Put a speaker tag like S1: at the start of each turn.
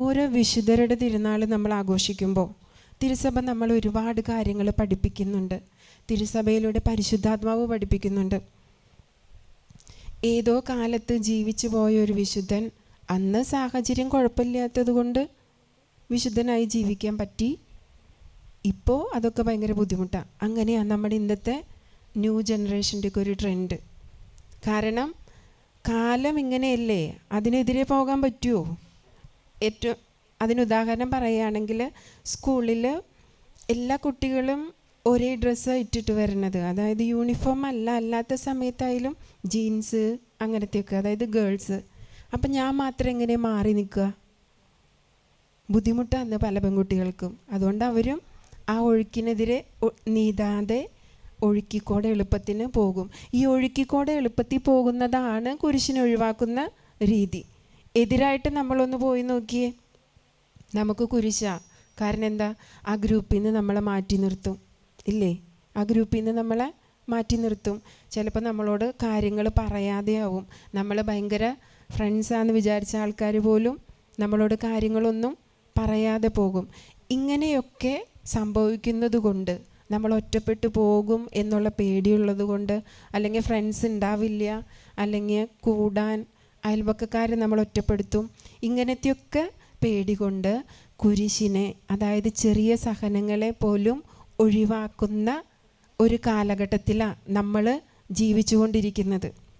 S1: ഓരോ വിശുദ്ധരുടെ തിരുനാൾ നമ്മൾ ആഘോഷിക്കുമ്പോൾ തിരുസഭ നമ്മൾ ഒരുപാട് കാര്യങ്ങൾ പഠിപ്പിക്കുന്നുണ്ട്. തിരുസഭയിലൂടെ പരിശുദ്ധാത്മാവ് പഠിപ്പിക്കുന്നുണ്ട്. ഏതോ കാലത്ത് ജീവിച്ചു പോയ ഒരു വിശുദ്ധൻ അന്ന് സാഹചര്യം കുഴപ്പമില്ലാത്തത് കൊണ്ട് വിശുദ്ധനായി ജീവിക്കാൻ പറ്റി. ഇപ്പോൾ അതൊക്കെ ഭയങ്കര ബുദ്ധിമുട്ടാണ് അങ്ങനെയാണ് നമ്മുടെ ഇന്നത്തെ ന്യൂ ജനറേഷന്റെ ഒക്കെ ഒരു ട്രെൻഡ്. കാരണം കാലം ഇങ്ങനെയല്ലേ? അതിനെതിരെ പോകാൻ പറ്റുമോ ഏറ്റവും അതിനുദാഹരണം പറയുകയാണെങ്കിൽ സ്കൂളിൽ എല്ലാ കുട്ടികളും ഒരേ ഡ്രസ്സ് ഇട്ടിട്ട് വരുന്നത്. അതായത് യൂണിഫോം അല്ല അല്ലാത്ത സമയത്തായാലും ജീൻസ് അങ്ങനത്തെയൊക്കെ അതായത് ഗേൾസ് അപ്പം ഞാൻ മാത്രം എങ്ങനെ മാറി നിൽക്കുക? ബുദ്ധിമുട്ടാണ് പല പെൺകുട്ടികൾക്കും. അതുകൊണ്ട് അവരും ആ ഒഴുക്കിനെതിരെ നീതാതെ ഒഴുക്കിക്കോടെ എളുപ്പത്തിന് പോകും. ഈ ഒഴുക്കിക്കോടെ എളുപ്പത്തിൽ പോകുന്നതാണ് കുരിശിനെ ഒഴിവാക്കുന്ന രീതി. എതിരായിട്ട് നമ്മളൊന്ന് പോയി നോക്കിയേ. നമുക്ക് കുരിശ. കാരണം എന്താ? ആ ഗ്രൂപ്പിൽ നിന്ന് നമ്മളെ മാറ്റി നിർത്തും. ഇല്ലേ? ആ ഗ്രൂപ്പിൽ നിന്ന് നമ്മളെ മാറ്റി നിർത്തും. ചിലപ്പോൾ നമ്മളോട് കാര്യങ്ങൾ പറയാതെയാവും. നമ്മൾ ഭയങ്കര ഫ്രണ്ട്സാന്ന് വിചാരിച്ച ആൾക്കാർ പോലും നമ്മളോട് കാര്യങ്ങളൊന്നും പറയാതെ പോകും. ഇങ്ങനെയൊക്കെ സംഭവിക്കുന്നത് കൊണ്ട് നമ്മൾ ഒറ്റപ്പെട്ടു പോകും എന്നുള്ള പേടിയുള്ളത് കൊണ്ട് അല്ലെങ്കിൽ ഫ്രണ്ട്സ് ഉണ്ടാവില്ല അല്ലെങ്കിൽ കൂടാൻ അയൽവക്കക്കാരെ നമ്മൾ ഒറ്റപ്പെടുത്തും. ഇങ്ങനത്തെയൊക്കെ പേടി കൊണ്ട് കുരിശിനെ അതായത് ചെറിയ സഹനങ്ങളെ പോലും ഒഴിവാക്കുന്ന ഒരു കാലഘട്ടത്തിലാണ് നമ്മൾ ജീവിച്ചുകൊണ്ടിരിക്കുന്നത്.